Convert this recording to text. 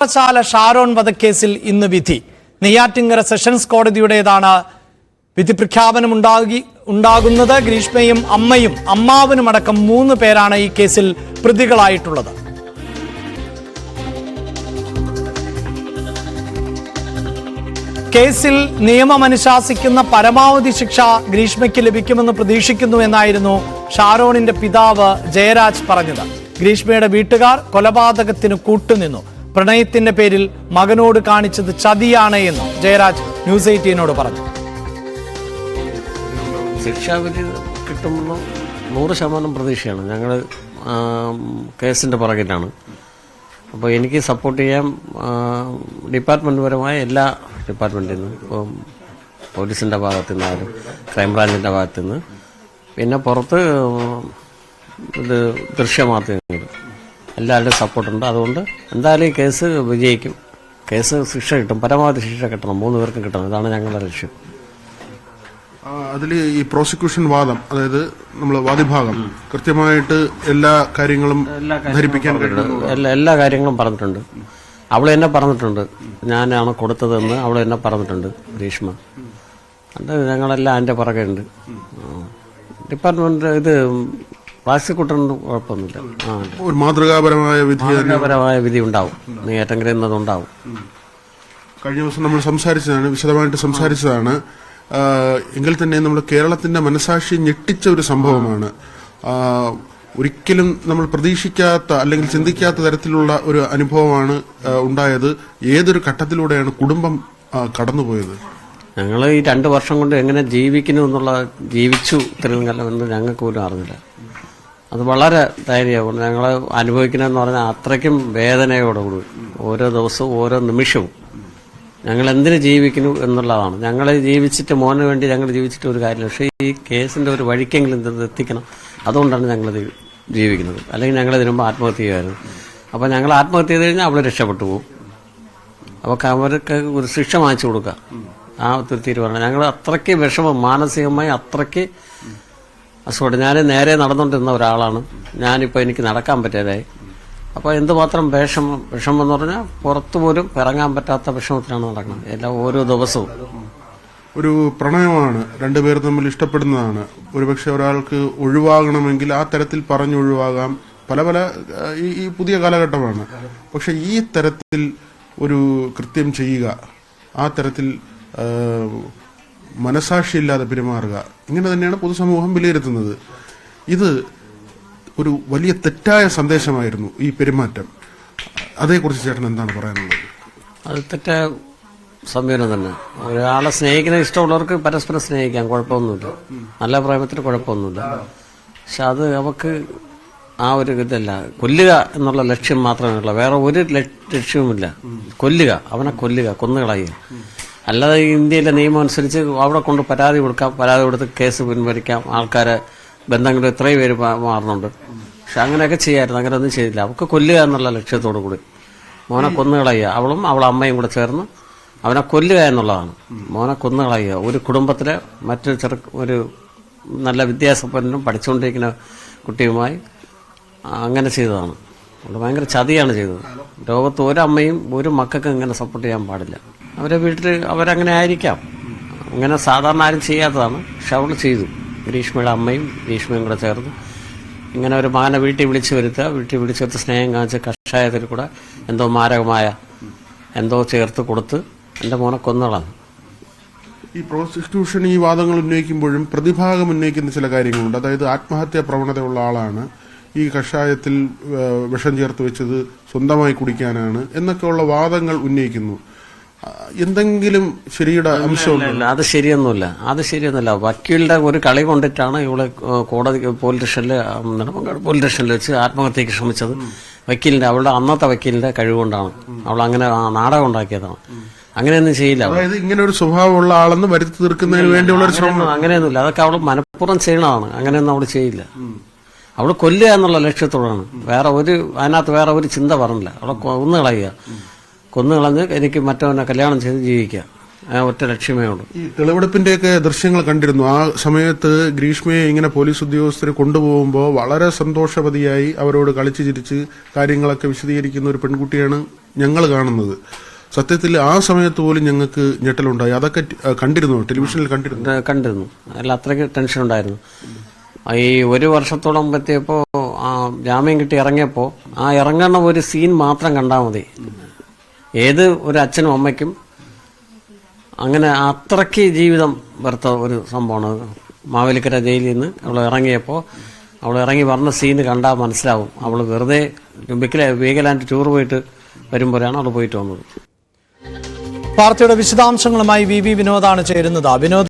സർവകലാശാല ഷാരോൺ വധക്കേസിൽ ഇന്ന് വിധി. നെയ്യാറ്റിങ്കര സെഷൻസ് കോടതിയുടേതാണ് വിധി പ്രഖ്യാപനം ഉണ്ടാകി ഉണ്ടാകുന്നത്. ഗ്രീഷ്മയും അമ്മയും അമ്മാവനും അടക്കം മൂന്ന് പേരാണ് ഈ കേസിൽ പ്രതികളായിട്ടുള്ളത്. കേസിൽ നിയമം അനുശാസിക്കുന്ന പരമാവധി ശിക്ഷ ഗ്രീഷ്മയ്ക്ക് ലഭിക്കുമെന്ന് പ്രതീക്ഷിക്കുന്നു എന്നായിരുന്നു ഷാരോണിന്റെ പിതാവ് ജയരാജ് പറഞ്ഞത്. ഗ്രീഷ്മയുടെ വീട്ടുകാർ കൊലപാതകത്തിന് കൂട്ടുനിന്നു. പ്രണയത്തിന്റെ പേരിൽ മകനോട് കാണിച്ചത് ചതിയാണ് എന്ന് ജയരാജ് ന്യൂസ് എയ്റ്റീനോട് പറഞ്ഞു. ശിക്ഷാവിധി കിട്ടുമെന്ന് നൂറ് ശതമാനം പ്രതീക്ഷയാണ്. ഞങ്ങൾ കേസിന്റെ പുറകിലാണ്. അപ്പോൾ എനിക്ക് സപ്പോർട്ട് ചെയ്യാൻ ഡിപ്പാർട്ട്മെന്റ് പരമായ എല്ലാ ഡിപ്പാർട്ട്മെന്റിൽ നിന്ന് ഇപ്പോൾ പോലീസിന്റെ ഭാഗത്തു നിന്നായാലും ക്രൈംബ്രാഞ്ചിന്റെ ഭാഗത്തു നിന്ന്. പിന്നെ പുറത്ത് ഇത് ദൃശ്യമാധ്യമങ്ങൾ എല്ലാവരുടെയും സപ്പോർട്ടുണ്ട്. അതുകൊണ്ട് എന്തായാലും ഈ കേസ് വിജയിക്കും. കേസ് ശിക്ഷ കിട്ടും. പരമാവധി ശിക്ഷ കിട്ടണം. മൂന്ന് പേർക്കും കിട്ടണം. ഇതാണ് ഞങ്ങളുടെ ലക്ഷ്യം. അതിൽ ഈ പ്രോസിക്യൂഷൻ വാദം അതായത് നമ്മൾ വാദിഭാഗം കൃത്യമായിട്ട് എല്ലാ കാര്യങ്ങളും ധരിപ്പിക്കാൻ എല്ലാ കാര്യങ്ങളും പറഞ്ഞിട്ടുണ്ട്. അവൾ എന്നെ പറഞ്ഞിട്ടുണ്ട്. ഞാനാണ് കൊടുത്തതെന്ന് അവൾ എന്നെ പറഞ്ഞിട്ടുണ്ട്. ഗ്രീഷ്മ അത് ഞങ്ങളെല്ലാം അതിന്റെ പുറകെ ഉണ്ട് ഡിപ്പാർട്ട്മെന്റ് ഇത് പ്ലാസ്റ്റിക്കുട്ടൊന്നും കുഴപ്പമൊന്നുമില്ല. ആ ഒരു മാതൃകാപരമായ വിധി മാതൃകാപരമായ വിധി ഉണ്ടാവും. നീ ഏറ്റെങ്കിലും എന്നതുണ്ടാവും കഴിഞ്ഞ ദിവസം നമ്മൾ സംസാരിച്ചതാണ് വിശദമായിട്ട് സംസാരിച്ചതാണ്. ആ, എങ്കിൽ തന്നെ നമ്മൾ കേരളത്തിന്റെ മനസാക്ഷി ഞെട്ടിച്ച ഒരു സംഭവമാണ്. ആ, ഒരിക്കലും നമ്മൾ പ്രതീക്ഷിക്കാത്ത അല്ലെങ്കിൽ ചിന്തിക്കാത്ത തരത്തിലുള്ള ഒരു അനുഭവമാണ് ആ, ഉണ്ടായത്. ഏതൊരു ഘട്ടത്തിലൂടെയാണ് കുടുംബം ആ, കടന്നുപോയത്? ഞങ്ങൾ ഈ രണ്ട് വർഷം കൊണ്ട് എങ്ങനെ ജീവിക്കുന്നു എന്നുള്ള ജീവിച്ചു കാലം എന്ന് ഞങ്ങൾക്ക് പോലും അറിഞ്ഞില്ല. അത് വളരെ ധൈര്യമാണ് ഞങ്ങൾ അനുഭവിക്കണമെന്ന് പറഞ്ഞാൽ അത്രയ്ക്കും വേദനയോടുകൂടി. ഓരോ ദിവസവും ഓരോ നിമിഷവും. ഞങ്ങൾ എന്തിനു ജീവിക്കുന്നു എന്നുള്ളതാണ്. ഞങ്ങൾ ജീവിച്ചിട്ട് മോന് വേണ്ടി ഞങ്ങൾ ജീവിച്ചിട്ട് ഒരു കാര്യമില്ല. പക്ഷേ ഈ കേസിന്റെ ഒരു വഴിക്കെങ്കിലും എത്തിക്കണം. അതുകൊണ്ടാണ് ഞങ്ങളത് ജീവിക്കുന്നത്. അല്ലെങ്കിൽ ഞങ്ങൾ ഇതിനുമ്പോൾ ആത്മഹത്യ ചെയ്യുമായിരുന്നു അപ്പോൾ ഞങ്ങൾ ആത്മഹത്യ ചെയ്ത് കഴിഞ്ഞാൽ അവൾ രക്ഷപ്പെട്ടു പോകും. അപ്പോൾ അവർക്ക് ഒരു ശിക്ഷ വാങ്ങിച്ചു കൊടുക്കുക. ആ ഒരു തീരുമാനം. ഞങ്ങൾ അത്രയ്ക്ക് വിഷമം മാനസികമായി അത്രയ്ക്ക് അസുഖം ഞാൻ നേരെ നടന്നുകൊണ്ടിരുന്ന ഒരാളാണ്. ഞാനിപ്പോൾ എനിക്ക് നടക്കാൻ പറ്റാതായി അപ്പോൾ എന്തുമാത്രം വിഷമം വിഷമം എന്ന് പറഞ്ഞാൽ പുറത്തു പോലും ഇറങ്ങാൻ പറ്റാത്ത വിഷമത്തിലാണ് നടക്കുന്നത്. എല്ലാ ഓരോ ദിവസവും. ഒരു പ്രണയമാണ്. രണ്ടുപേർ തമ്മിൽ ഇഷ്ടപ്പെടുന്നതാണ്. ഒരുപക്ഷെ ഒരാൾക്ക് ഒഴിവാകണമെങ്കിൽ ആ തരത്തിൽ പറഞ്ഞൊഴിവാകാം പല പല ഈ പുതിയ കാലഘട്ടമാണ്. പക്ഷെ ഈ തരത്തിൽ ഒരു കൃത്യം ചെയ്യുക ആ തരത്തിൽ മനസാക്ഷിയില്ലാതെ പെരുമാറുക. ഇങ്ങനെ തന്നെയാണ് പൊതുസമൂഹം വിലയിരുത്തുന്നത്. ഇത് ഒരു വലിയ തെറ്റായ സന്ദേശമായിരുന്നു ഈ പെരുമാറ്റം. അതേക്കുറിച്ച് ചേട്ടൻ എന്താണ് പറയാനുള്ളത്? അത് തെറ്റായ സമീപനം തന്നെ. ഒരാളെ സ്നേഹിക്കുന്ന ഇഷ്ടമുള്ളവർക്ക് പരസ്പരം സ്നേഹിക്കാം കുഴപ്പമൊന്നുമില്ല. നല്ല പ്രേമത്തിന് കുഴപ്പമൊന്നുമില്ല. പക്ഷെ അത് അവക്ക് ആ ഒരു ഇതല്ല. കൊല്ലുക എന്നുള്ള ലക്ഷ്യം മാത്രമേ ഉള്ളൂ. വേറെ ഒരു ലക്ഷ്യവുമില്ല. കൊല്ലുക. അവനെ കൊല്ലുക. കൊന്നുകളയുക. അല്ലാതെ ഇന്ത്യയിലെ നിയമം അനുസരിച്ച് അവിടെ കൊണ്ട് പരാതി കൊടുക്കാം പരാതി കൊടുത്ത് കേസ് പിൻവലിക്കാം ആൾക്കാരെ ബന്ധങ്ങൾ എത്രയും പേര് മാറുന്നുണ്ട്. പക്ഷെ അങ്ങനെയൊക്കെ ചെയ്യായിരുന്നു അങ്ങനെ ഒന്നും ചെയ്തില്ല. അവൾക്ക് കൊല്ലുക എന്നുള്ള ലക്ഷ്യത്തോടു കൂടി. മോനെ കൊന്നുകളയുക അവളും അവളെ അമ്മയും കൂടെ ചേർന്ന് അവനെ കൊല്ലുക എന്നുള്ളതാണ്. മോനെ കൊന്നുകളയുക ഒരു കുടുംബത്തിലെ മറ്റൊരു ചെറു ഒരു നല്ല വിദ്യാസമ്പന്നനും പഠിച്ചുകൊണ്ടിരിക്കുന്ന കുട്ടിയുമായി അങ്ങനെ ചെയ്തതാണ്. അവൾ ഭയങ്കര ചതിയാണ് ചെയ്തത്. ലോകത്ത് ഒരമ്മയും ഒരു മക്കൾക്കും ഇങ്ങനെ സപ്പോർട്ട് ചെയ്യാൻ പാടില്ല. അവരെ വീട്ടിൽ അവരങ്ങനെ ആയിരിക്കാം. അങ്ങനെ സാധാരണ ആരും ചെയ്യാത്തതാണ്. പക്ഷെ അവൾ ചെയ്തു. ഗ്രീഷ്മയുടെ അമ്മയും ഗ്രീഷ്മയും കൂടെ ചേർന്ന് ഇങ്ങനെ ഒരു മാന വീട്ടിൽ വിളിച്ചു വരുത്തുക. വീട്ടിൽ വിളിച്ചു വരുത്ത സ്നേഹം കാണിച്ച് കഷായത്തിൽ കൂടെ എന്തോ മാരകമായ എന്തോ ചേർത്ത് കൊടുത്ത് എന്റെ മോനെ കൊന്നളാണ് ഈ പ്രോസിക്യൂഷൻ ഈ വാദങ്ങൾ ഉന്നയിക്കുമ്പോഴും പ്രതിഭാഗം ഉന്നയിക്കുന്ന ചില കാര്യങ്ങളുണ്ട്. അതായത് ആത്മഹത്യാ പ്രവണതയുള്ള ആളാണ്. ഈ കഷായത്തിൽ വിഷം ചേർത്ത് വെച്ചത് സ്വന്തമായി കുടിക്കാനാണ് എന്നൊക്കെയുള്ള വാദങ്ങൾ ഉന്നയിക്കുന്നു. എന്തെങ്കിലും ശരിയുടെ അംശമുണ്ടല്ല അത് ശരിയൊന്നുമില്ല. അത് ശരിയൊന്നുമില്ല. വക്കീലിന്റെ ഒരു കളി കൊണ്ടിട്ടാണ് ഇവൾ കോടതി പോലീസ് സ്റ്റേഷനിൽ പോലീസ് സ്റ്റേഷനിൽ വെച്ച് ആത്മഹത്യക്ക് ശ്രമിച്ചത്. വക്കീലിന്റെ അവളുടെ അന്നത്തെ വക്കീലിന്റെ കഴിവുകൊണ്ടാണ്. അവൾ അങ്ങനെ നാടകം ഉണ്ടാക്കിയതാണ്. അങ്ങനെയൊന്നും ചെയ്യില്ല അതായത് ഇങ്ങനെ ഒരു സ്വഭാവമുള്ള ആളെന്ന് വരുത്തി തീർക്കുന്നതിന് വേണ്ടിയുള്ള ഒരു ശ്രമം. അങ്ങനെയൊന്നും- അങ്ങനെയൊന്നുമില്ല. അതൊക്കെ അവൾ മനഃപൂർവം ചെയ്യണതാണ്. അങ്ങനെയൊന്നും അവൾ ചെയ്യില്ല. അവൾ കൊല്ലുക എന്നുള്ള ലക്ഷ്യത്തോടാണ്. വേറെ ഒരു അതിനകത്ത് വേറെ ഒരു ചിന്ത പറഞ്ഞില്ല. അവളെ ഒന്ന് കളയുക. കൊന്നു കളഞ്ഞ് എനിക്ക് മറ്റവനെ കല്യാണം ചെയ്ത് ജീവിക്കാം. ആ ഒറ്റ ലക്ഷ്യമേ ഉള്ളൂ. ഈ തെളിവെടുപ്പിന്റെയൊക്കെ ദൃശ്യങ്ങൾ കണ്ടിരുന്നു. ആ സമയത്ത് ഗ്രീഷ്മയെ ഇങ്ങനെ പോലീസ് ഉദ്യോഗസ്ഥരെ കൊണ്ടുപോകുമ്പോൾ വളരെ സന്തോഷവതിയായി അവരോട് കളിച്ചു ചിരിച്ച് കാര്യങ്ങളൊക്കെ വിശദീകരിക്കുന്ന ഒരു പെൺകുട്ടിയാണ് ഞങ്ങൾ കാണുന്നത്. സത്യത്തിൽ ആ സമയത്ത് പോലും ഞങ്ങൾക്ക് ഞെട്ടലുണ്ടായി. അതൊക്കെ കണ്ടിരുന്നു? ടെലിവിഷനിൽ കണ്ടിരുന്നു? കണ്ടിരുന്നു. അല്ല അത്രയ്ക്ക് ടെൻഷൻ ഉണ്ടായിരുന്നു. ഈ ഒരു വർഷത്തോളം പറ്റിയപ്പോൾ ആ ജാമ്യം കിട്ടി ഇറങ്ങിയപ്പോൾ ആ ഇറങ്ങുന്ന ഒരു സീൻ മാത്രം കണ്ടാൽ മതി. ഏത് ഒരു അച്ഛനും അമ്മയ്ക്കും അങ്ങനെ അത്രയ്ക്ക് ജീവിതം വെറുത്ത ഒരു സംഭവമാണ്. മാവേലിക്കര ജയിലിൽ നിന്ന് അവൾ ഇറങ്ങിയപ്പോൾ അവൾ ഇറങ്ങി പറഞ്ഞ സീന് കണ്ടാൽ മനസ്സിലാവും. അവൾ വെറുതെ ബിക്കിലെ വീഗലാൻഡ് ടൂർ പോയിട്ട് വരുമ്പോഴാണ് അവൾ പോയിട്ട് വന്നത്. വാർത്തയുടെ വിശദാംശങ്ങളുമായി വി വി വിനോദാണ് ചേരുന്നത്. വിനോദ്